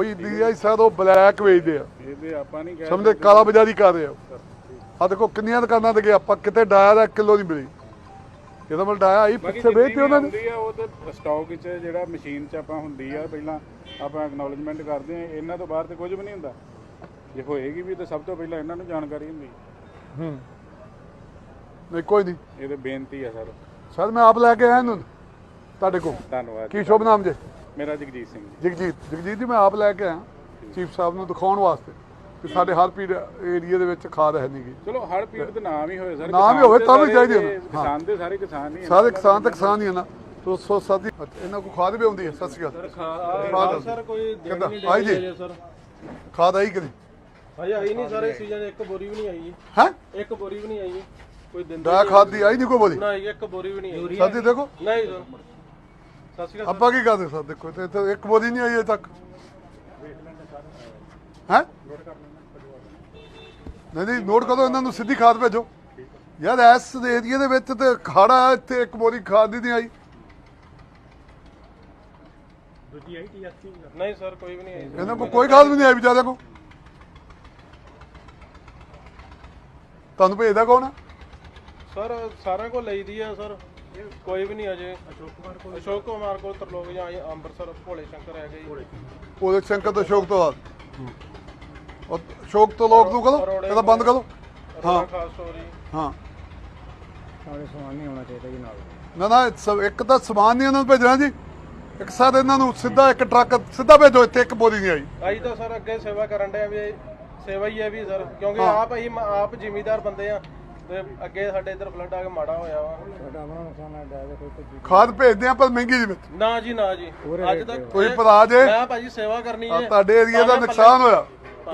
ਕੋਈ ਡੀਆਈ ਸਾਹਿਬ ਉਹ ਬਲੈਕ ਵੇਚਦੇ ਆ। ਇਹਦੇ ਆਪਾਂ ਨਹੀਂ ਕਹਿ ਸਮਝਦੇ ਕਾਲਾ ਬਾਜ਼ਾਰੀ ਕਰ ਰਹੇ ਆ। ਆ ਦੇਖੋ ਕਿੰਨੀਆਂ ਦੁਕਾਨਾਂ ਤੇ ਗਏ ਆਪਾਂ ਕਿਤੇ ਡਾਇਆ ਦਾ 1 ਕਿਲੋ ਨਹੀਂ ਮਿਲੀ। ਇਹਦਾ ਮਤਲਬ ਡਾਇਆ ਆਈ ਪਿੱਛੇ ਵੇਚਤੀ ਉਹਨਾਂ ਨੇ ਹੁੰਦੀ ਆ ਉਹ ਤੇ ਸਟਾਕ ਵਿੱਚ ਜਿਹੜਾ ਮਸ਼ੀਨ 'ਚ ਆਪਾਂ ਹੁੰਦੀ ਆ ਪਹਿਲਾਂ ਆਪਾਂ ਐਕਨੋਲਜਮੈਂਟ ਕਰਦੇ ਆ ਇਹਨਾਂ ਤੋਂ ਬਾਹਰ ਤੇ ਕੁਝ ਵੀ ਨਹੀਂ ਹੁੰਦਾ। ਜੇ ਹੋਏਗੀ ਵੀ ਤਾਂ ਸਭ ਤੋਂ ਪਹਿਲਾਂ ਇਹਨਾਂ ਨੂੰ ਜਾਣਕਾਰੀ ਹੁੰਦੀ। ਹੂੰ। ਨਹੀਂ ਕੋਈ ਨਹੀਂ। ਇਹਦੇ ਬੇਨਤੀ ਆ ਸਰ। ਸਰ ਮੈਂ ਆਪ ਲੈ ਕੇ ਆਇਆ ਇਹਨੂੰ। ਤੁਹਾਡੇ ਕੋਲ। ਧੰਨਵਾਦ। ਕੀ ਸ਼ੁਭ ਨਾਮ ਜੇ? ਮੇਰਾ ਜਗਜੀਤ ਸਿੰਘ ਜੀ। ਜਗਜੀਤ ਜਗਜੀਤ ਜੀ ਮੈਂ ਆਪ ਲੈ ਕੇ ਆਇਆ। ਚੀਫ ਸਾਹਿਬ ਨੂੰ ਦਿਖਾਉਣ ਵਾਸਤੇ। ਕਿ ਸਾਡੇ ਹਰ ਪੀੜ ਏਰੀਆ ਦੇ ਵਿੱਚ ਖਾਦ ਹੈ ਨਹੀਂਗੀ ਚਲੋ ਹਰ ਪੀੜ ਦੇ ਨਾਮ ਹੀ ਹੋਏ ਸਰ ਨਾਮ ਹੀ ਹੋਵੇ ਤੇ ਵੀ ਚਾਹੀਦੀ ਹੈ। ਕਿਸਾਨ ਦੇ ਸਾਰੇ ਕਿਸਾਨ ਹੀ ਆ। ਸਾਰੇ ਕਿਸਾਨ ਤੇ ਕਿਸਾਨ ਹੀ ਹੈ ਨਾ। ਤੋ ਸੋ ਸਾਦੀ ਇਹਨਾਂ ਕੋ ਖਾਦ ਵੀ ਆਉਂਦੀ ਹੈ ਸਤਿ ਸ਼੍ਰੀ ਅਕਾਲ। ਖਾਦ ਸਰ ਕੋਈ ਦੇਣੀ ਕਿੱਦਾਂ? ਨਹੀਂ ਆਈ ਜੀ? ਖਾਦ ਆਈ ਕਿ ਨਹੀਂ ਹਜੇ ਆਈ ਨਹੀਂ ਸਾਰੇ ਸੀਜ਼ਨ ਇੱਕ ਬੋਰੀ ਵੀ ਨਹੀਂ ਆਈ ਜੀ। ਹੈ? ਇੱਕ ਬੋਰੀ ਵੀ ਨਹੀਂ ਆਈ ਜੀ। ਕੋਈ ਦਿੰਦਾ ਦਾ ਖਾਦ ਦੀ ਆਈ ਨਹੀਂ ਕੋਈ ਬੋਲੀ ਨਾ ਜੀ, ਇੱਕ ਬੋਰੀ ਵੀ ਨਹੀਂ ਆਈ ਸਾਦੀ ਦੇਖੋ। ਨਹੀਂ ਸਰ। ਆਪਾਂ ਕੀ ਕਰਦੇ ਸਰ? ਦੇਖੋ ਤੇ ਇੱਥੇ ਇੱਕ ਬੋਲੀ ਨਹੀਂ ਆਈ ਅਜੇ ਤੱਕ। ਹੈ? ਨਹੀਂ ਨਹੀਂ ਨੋਟ ਕਰੋ ਇਹਨਾਂ ਨੂੰ ਸਿੱਧੀ ਖਾਦ ਭੇਜੋ। ਯਾਰ ਇਸ ਏਰੀਏ ਦੇ ਵਿੱਚ ਤੇ ਖਾੜਾ ਇੱਥੇ ਇੱਕ ਬੋਰੀ ਖਾਦ ਦੀ ਨਹੀਂ ਆਈ। ਨਹੀਂ ਸਰ ਕੋਈ ਵੀ ਨਹੀਂ ਆਈ। ਇਹਨਾਂ ਕੋ ਕੋਈ ਖਾਦ ਵੀ ਨਹੀਂ ਆਈ ਵਿਚਾਰਿਆਂ ਕੋ ਤੁਹਾਨੂੰ ਭੇਜਦਾ ਕੌਣ ਆ? ਸਰ ਸਾਰਿਆਂ ਕੋਲ ਲਈਦੀ ਆ ਸਰ। ਕੋਈ ਵੀ ਨਹੀਂ ਅਜੇ। ਅਸ਼ੋਕ ਕੁਮਾਰ ਕੋਲ ਅਸ਼ੋਕ ਕੁਮਾਰ ਕੋਲ ਤਰਲੋਕ ਜਾਂ ਅੰਮ੍ਰਿਤਸਰ ਭੋਲੇ ਸ਼ੰਕਰ ਹੈਗੇ ਜੀ। ਉਹਦੇ ਸ਼ੰਕਰ ਤੋਂ ਸ਼ੋਕ ਤੋਂ ਬਾਅਦ? ਉਹ ਸ਼ੋਕ ਤੋਂ ਲੋਕ ਨੂੰ ਕਰੋ ਇਹਦਾ ਬੰਦ ਕਰੋ। ਹਾਂ। ਖਾਸ ਸਟੋਰੀ ਹਾਂ। ਸਾਰੇ ਸਮਾਨ ਨਹੀਂ ਹੋਣਾ ਚਾਹੀਦਾ ਜੀ ਨਾਲ। ਨਾ ਨਾ ਸ- ਇੱਕ ਤਾਂ ਸਮਾਨ ਨਹੀਂ ਇਹਨਾਂ ਨੂੰ ਭੇਜਣਾ ਜੀ। ਇੱਕ ਸਾਥ ਇਹਨਾਂ ਨੂੰ ਸਿੱਧਾ ਇੱਕ ਟਰੱਕ ਸਿੱਧਾ ਭੇਜੋ ਇੱਥੇ ਇੱਕ ਬੋਰੀ ਨਹੀਂ ਆਈ। ਆਈ ਤਾਂ ਸਰ ਅੱਗੇ ਸੇਵਾ ਕਰਨ ਡਿਆ ਵੀ ਇਹ ਸੇਵਾ ਹੀ ਹੈ ਵੀ ਸਰ ਕਿਉਂਕਿ। ਆਪ ਅਸੀਂ ਆਪ ਜ਼ਿਮੀਦਾਰ ਬੰਦੇ ਆ। ਤੇ ਅੱਗੇ ਸਾਡੇ ਇੱਧਰ ਫਲੱਡ ਆ ਕੇ ਮਾੜਾ ਹੋਇਆ ਵਾ। ਸਾਡਾ ਆਪਣਾ ਨੁਕਸਾਨ ਹੈ ਡਾਇਰ ਕੋਈ ਕੋਈ ਖਾਦ ਭੇਜਦੇ ਆ ਪਰ ਮਹਿੰਗੀ ਜੀ ਵਿੱਚ। ਨਾ ਜੀ ਨਾ ਜੀ। ਅੱਜ ਤੱਕ ਕੋਈ ਭਰਾ ਜੇ ਮੈਂ ਭਾਜੀ ਸੇਵਾ ਕਰਨੀ ਹੈ। ਤੁਹਾਡੇ ਏਰੀਆ ਦਾ ਨੁਕਸਾਨ ਹੋਇਆ।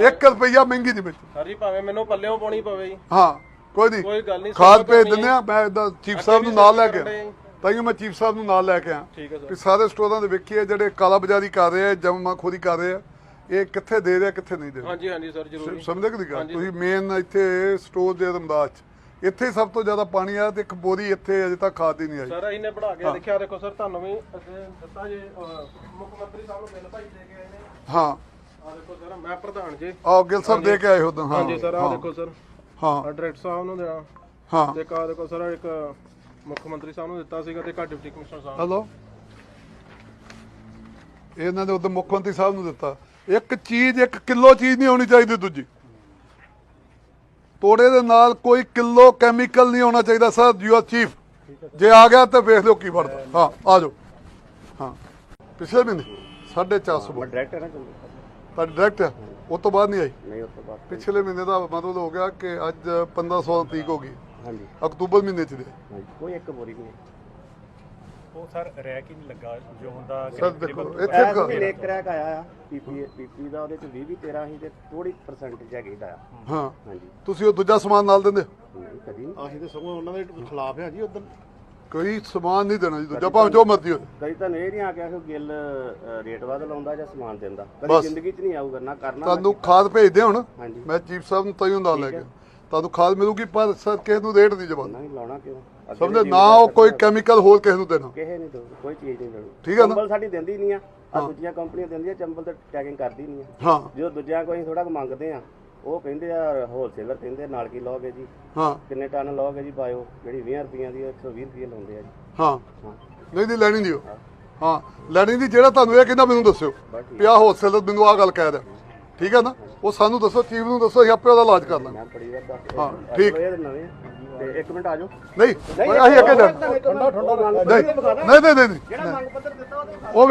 1 ਰੁਪਈਆ ਮਹਿੰਗੀ ਦੀ ਵਿੱਚ। ਸਰ ਜੀ ਭਾਵੇਂ ਮੈਨੂੰ ਪੱਲਿਓਂ ਪਾਉਣੀ ਪਵੇ ਜੀ। ਹਾਂ ਕੋਈ ਨਹੀਂ। ਕੋਈ ਗੱਲ ਨਹੀਂ ਖਾਦ ਸੇਵਾ ਭੇਜ ਕਰਨੀ ਦਿੰਦੇ ਆ ਮੈਂ ਇਦਾਂ ਚੀਫ ਸਾਹਿਬ ਨੂੰ ਨਾਲ ਲੈ ਕੇ ਤਾਈਓ ਮੈਂ ਚੀਫ ਸਾਹਿਬ ਨੂੰ ਨਾਲ ਲੈ ਕੇ ਆ ਠੀਕ ਹੈ ਸਰ। ਕਿ ਸਾਰੇ ਸਟੋਰਾਂ ਦੇ ਵੇਖੀਏ ਜਿਹੜੇ ਕਾਲਾ ਬਾਜ਼ਾਰੀ ਕਰ ਰਹੇ ਆ ਜਮਾਖੋਰੀ ਕਰ ਰਹੇ ਆ ਇਹ ਕਿੱਥੇ ਦੇ ਰਿਹਾ ਕਿੱਥੇ ਨਹੀਂ ਦੇ ਰਿਹਾ। ਹਾਂਜੀ ਹਾਂਜੀ ਸਰ ਜ਼ਰੂਰ। ਸਮਝਦੇ ਕਿ ਨਹੀਂ ਗੱਲ ਤੁਸੀਂ ਮੇਨ ਇੱਥੇ ਸਟੋਰ ਦੇ ਰਮਦਾਸ ਚ। ਇੱਥੇ ਸਭ ਤੋਂ ਜ਼ਿਆਦਾ ਪਾਣੀ ਆ ਤੇ ਇੱਕ ਬੋਰੀ ਇੱਥੇ ਅਜੇ ਤੱਕ ਖਾਦ ਹੀ ਨਹੀਂ ਆਈ। ਸਰ ਇਹਨੇ ਪੜਾ ਕੇ ਦੇਖਿਆ ਦੇਖੋ ਸਰ ਤੁਹਾਨੂੰ ਵੀ ਅੱਗੇ ਦਿੱਤਾ ਜੇ ਮੁੱਖ ਮੰਤਰੀ ਸਾਹਿਬ ਨੂੰ ਬਿੱਲ ਭਾਈ ਦੇ ਕੇ ਆਏ ਨੇ। ਹਾਂ। ਆ ਦੇਖੋ ਸਰ ਮੈਂ ਪ੍ਰਧਾਨ ਜੀ। ਆਹ ਗਿਲ ਸਾਹਿਬ ਦੇ ਕੇ ਆਏ ਉਦੋਂ ਹਾਂ। ਹਾਂਜੀ ਸਰ ਆ ਹਾਂ, ਦੇਖੋ ਸਰ। ਹਾਂ। ਆ ਡਾਇਰੈਕਟਰ ਸਾਹਿਬ ਨੂੰ ਦੇਣਾ ਹਾਂ। ਤੇ ਕਾ ਦੇਖੋ ਸਰ ਇੱਕ ਮੁੱਖ ਮੰਤਰੀ ਸਾਹਿਬ ਨੂੰ ਦਿੱਤਾ ਸੀਗਾ ਤੇ ਕਾ ਡਿਪਟੀ ਕਮਿਸ਼ਨਰ ਸਾਹਿਬ ਹਲੋ। ਇਹਨਾਂ ਦੇ ਉਦੋਂ ਮੁੱਖ ਮੰਤਰੀ ਸਾਹਿਬ ਨੂੰ ਦਿੱਤਾ। ਇੱਕ ਚੀਜ਼ ਇੱਕ ਕਿਲੋ ਚੀਜ਼ ਨਹੀਂ ਹੋਣੀ ਚਾਹੀਦੀ ਦੂਜੀ। ਤੋੜੇ ਦੇ ਨਾਲ ਕੋਈ ਕਿਲੋ ਕੈਮੀਕਲ ਨਹੀਂ ਹੋਣਾ ਚਾਹੀਦਾ ਸਰ ਯੂ ਆਰ ਚੀਫ ਜੇ ਆ ਗਿਆ ਤਾਂ ਵੇਖ ਲਿਓ ਕੀ ਬਣਦਾ। ਹਾਂ ਆ ਜਾਓ। ਹਾਂ। ਪਿਛਲੇ ਮਹੀਨੇ 450 ਬੋਲ ਡਾਇਰੈਕਟਰ ਨਾ ਤੁਹਾਡੀ ਡਾਇਰੈਕਟ ਆ ਉਹ ਤੋਂ ਬਾਅਦ ਨਹੀਂ ਆਈ? ਨਹੀਂ ਉਸ ਤੋਂ ਬਾਅਦ ਪਿਛਲੇ ਮਹੀਨੇ ਦਾ ਮਤਲਬ ਹੋ ਗਿਆ ਕਿ ਅੱਜ 1500 ਤਰੀਕ ਹੋ ਗਈ। ਹਾਂਜੀ। ਅਕਤੂਬਰ ਮਹੀਨੇ ਚ ਦੇ। ਕੋਈ ਇੱਕ ਬੋਰੀ ਨਹੀਂ ਉਹ ਸਰ ਰਹਿ ਕੀ ਨਹੀਂ ਲੱਗਾ ਜੋ ਹੁੰਦਾ ਸਰ ਦੇਖੋ ਇੱਥੇ ਐ ਕ- ਵੀ ਲੇਕ ਕਰੈਕ ਆਇਆ ਆ ਪੀਪੀ ਪੀਪੀ ਦਾ ਉਹਦੇ ਚ 20 ਵੀ 13 ਸੀ ਤੇ ਥੋੜੀ ਪਰਸੈਂਟੇਜ ਹੈਗੀ ਦਾ ਆ ਹਾਂ। ਹਾਂਜੀ। ਤੁਸੀਂ ਉਹ ਦੂਜਾ ਸਮਾਨ ਨਾਲ ਦਿੰਦੇ ਨਹੀਂ, ਕਦੀ ਨਹੀਂ। ਅਸੀਂ ਤਾਂ ਸਗੋਂ ਉਹਨਾਂ ਦੇ ਖਿਲਾਫ ਆ ਜੀ ਉਦੋਂ ਕੋਈ ਸਮਾਨ ਨਹੀਂ ਦੇਣਾ ਜੀ ਦੂਜਾ ਭਾਵੇਂ ਜੋ ਮਰਜ਼ੀ ਹੋਵੇ ਕਦੀ ਤੁਹਾਨੂੰ ਇਹ ਨਹੀਂ ਆ ਗਿਆ ਕਿ ਗਿੱਲ ਅ, ਰੇਟ ਵੱਧ ਲਾਉਂਦਾ ਜਾਂ ਸਮਾਨ ਦਿੰਦਾ। ਬਸ। ਕਦੀ ਜ਼ਿੰਦਗੀ 'ਚ ਨਹੀਂ ਆਊਗਾ ਨਾ ਕਰਨਾ ਨਾ ਤੁਹਾਨੂੰ ਖਾਦ ਭੇਜਦੇ ਹੁਣ। ਹਾਂਜੀ। ਮੈਂ ਚੀਫ ਸਾਹਿਬ ਨੂੰ ਤੈਨੂੰ ਨਾਲ ਲੈ ਕੇ ਤੁਹਾਨੂੰ ਖਾਦ ਮਿਲੂਗੀ ਪਰ ਸਰ ਕਿਸੇ ਨੂੰ ਰੇਟ ਨਹੀਂ ਜਵਾਨ ਨਹੀਂ ਲਾਉਣਾ ਕਿਉਂ? ਅੱਗੇ ਸਮਝੇ ਵੀ ਨਾ ਉਹ ਕੋਈ ਕੈਮੀਕਲ ਹੋਰ ਕਿਸੇ ਨੂੰ ਦੇਣਾ। ਕਿਸੇ ਨਹੀਂ ਦੋ ਕੋਈ ਚੀਜ਼ ਨਹੀਂ ਦੇਣੀ। ਠੀਕ ਹੈ ਨਾ? ਚੰਬਲ ਸਾਡੀ ਦਿੰਦੀ ਨਹੀਂ ਆ ਆ ਦੂਜੀਆਂ ਕੰਪਨੀਆਂ ਦਿੰਦੀਆਂ ਚੰਬਲ ਤੇ ਟੈਗਿੰਗ ਕਰਦੀ ਨਹੀਂ ਆ। ਹਾਂ। ਜਦੋਂ ਦੂਜਿਆਂ ਕੋਈ ਥੋੜਾ ਮੰਗਦੇ ਆ ਉਹ ਕਹਿੰਦੇ ਆ ਹੋਲਸੇਲਰ ਕਹਿੰਦੇ ਆ, ਨਾਲ ਕੀ ਲਓਗੇ ਜੀ? ਹਾਂ। ਕਿੰਨੇ ਟਨ ਲਓਗੇ ਜੀ ਬਾਇਓ ਜਿਹੜੀ 20 ਰੁਪਈਆਂ ਦੀ ਉਹ 120 ਰੁਪਏ ਲਾਉਂਦੇ ਆ ਜੀ। ਹਾਂ। ਹਾਂ। ਨਹੀਂ ਨਹੀਂ ਲੈਣੀ ਦਿਓ ਹਾਂ। ਲੈਣੀ ਦੀ ਜਿਹੜਾ ਤੁਹਾਨੂੰ ਇਹ ਕਹਿੰਦਾ ਮੈਨੂੰ ਦੱਸਿਓ। ਪਿਆ ਹੋਲਸੇਲਰ ਮੈਨੂੰ ਆਹ ਗੱਲ ਕਹਿ ਰਿਹਾ। ਠੀਕ ਹੈ ਨਾ ਉਹ ਸਾਨੂੰ ਦੱਸੋ ਚੀਫ ਨੂੰ ਦੱਸੋ ਅਸੀਂ ਆਪੇ ਉਹਦਾ ਇਲਾਜ ਕਰ ਲਾਂਗੇ ਹਾਂ, ਠੀਕ। ਤਾਂ ਨਵੇਂ ਆ। ਤੇ ਇੱਕ ਮਿੰਟ ਆ ਜਾਓ ਨਹੀਂ ਅਸੀਂ ਅੱਗੇ ਜਾ ਠੰਡਾ ਠੰਡਾ ਨਹੀਂ ਨਹੀਂ ਨਹੀਂ ਜਿਹੜਾ ਮੰਗ ਪੱਤਰ ਦਿੱਤਾ ਉਹ